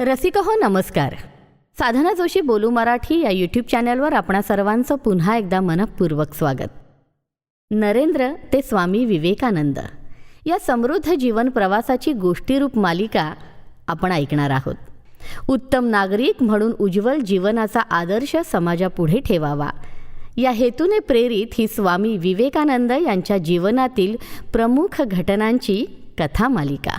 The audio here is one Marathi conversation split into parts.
रसिक हो नमस्कार. साधना जोशी बोलू मराठी या यूट्यूब चॅनलवर आपणा सर्वांचं पुन्हा एकदा मनपूर्वक स्वागत. नरेंद्र ते स्वामी विवेकानंद. या समृद्ध जीवन प्रवासाची गोष्टीरूप मालिका आपण ऐकणार आहोत. उत्तम नागरिक म्हणून उज्ज्वल जीवनाचा आदर्श समाजापुढे ठेवावा. या हेतूने प्रेरित ही स्वामी विवेकानंद यांच्या जीवनातील प्रमुख घटनांची कथा मालिका.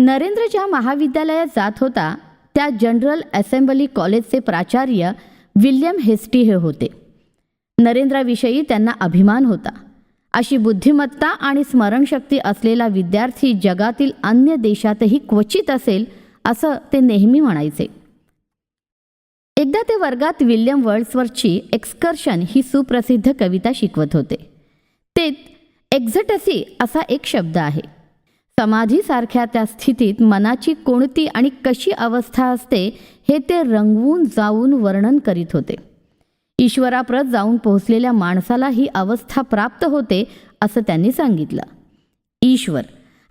नरेंद्र ज्या महाविद्यालयात जात होता त्या जनरल असेंब्ली कॉलेजचे प्राचार्य विल्यम हेस्टी हे होते. नरेंद्राविषयी त्यांना अभिमान होता. अशी बुद्धिमत्ता आणि स्मरणशक्ती असलेला विद्यार्थी जगातील अन्य देशातही क्वचित असेल असं ते नेहमी म्हणायचे. एकदा ते वर्गात विल्यम वर्ल्ड्सवरची एक्सकर्शन ही सुप्रसिद्ध कविता शिकवत होते. ते एक्झटसी असा एक शब्द आहे. समाधीसारख्या त्या स्थितीत मनाची कोणती आणि कशी अवस्था असते हे ते रंगवून जाऊन वर्णन करीत होते. ईश्वराप्रत जाऊन पोहोचलेल्या माणसाला ही अवस्था प्राप्त होते असं त्यांनी सांगितलं. ईश्वर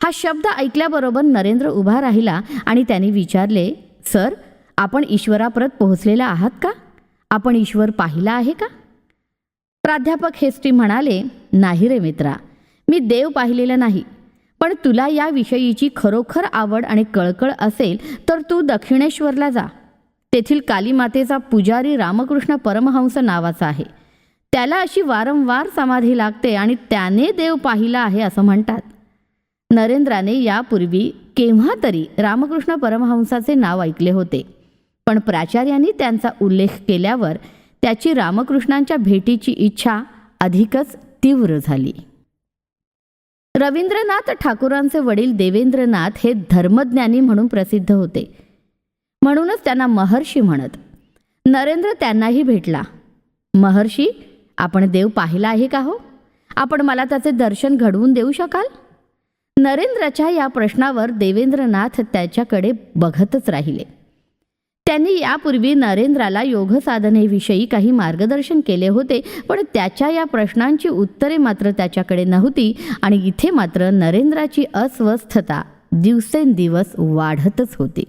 हा शब्द ऐकल्याबरोबर नरेंद्र उभा राहिला आणि त्यांनी विचारले सर आपण ईश्वराप्रत पोहोचलेला आहात का? आपण ईश्वर पाहिला आहे का? प्राध्यापक हेस्टी म्हणाले नाही रे मित्रा मी देव पाहिलेला नाही. पण तुला या विषयीची खरोखर आवड आणि कळकळ असेल तर तू दक्षिणेश्वरला जा. तेथील कालीमातेचा पुजारी रामकृष्ण परमहंस नावाचा आहे. त्याला अशी वारंवार समाधी लागते आणि त्याने देव पाहिला आहे असं म्हणतात. नरेंद्राने यापूर्वी केव्हा तरी रामकृष्ण परमहंसाचे नाव ऐकले होते. पण प्राचार्यांनी त्यांचा उल्लेख केल्यावर त्याची रामकृष्णांच्या भेटीची इच्छा अधिकच तीव्र झाली. रवींद्रनाथ ठाकूरांचे वडील देवेंद्रनाथ हे धर्मज्ञानी म्हणून प्रसिद्ध होते. म्हणूनच त्यांना महर्षी म्हणत. नरेंद्र त्यांनाही भेटला. महर्षी आपण देव पाहिला आहे का हो? आपण मला त्याचे दर्शन घडवून देऊ शकाल? नरेंद्राच्या या प्रश्नावर देवेंद्रनाथ त्याच्याकडे बघतच राहिले. त्यांनी यापूर्वी नरेंद्राला योगसाधनेविषयी काही मार्गदर्शन केले होते पण त्याच्या या प्रश्नांची उत्तरे मात्र त्याच्याकडे नव्हती आणि इथे मात्र नरेंद्राची अस्वस्थता दिवसेंदिवस वाढतच होती.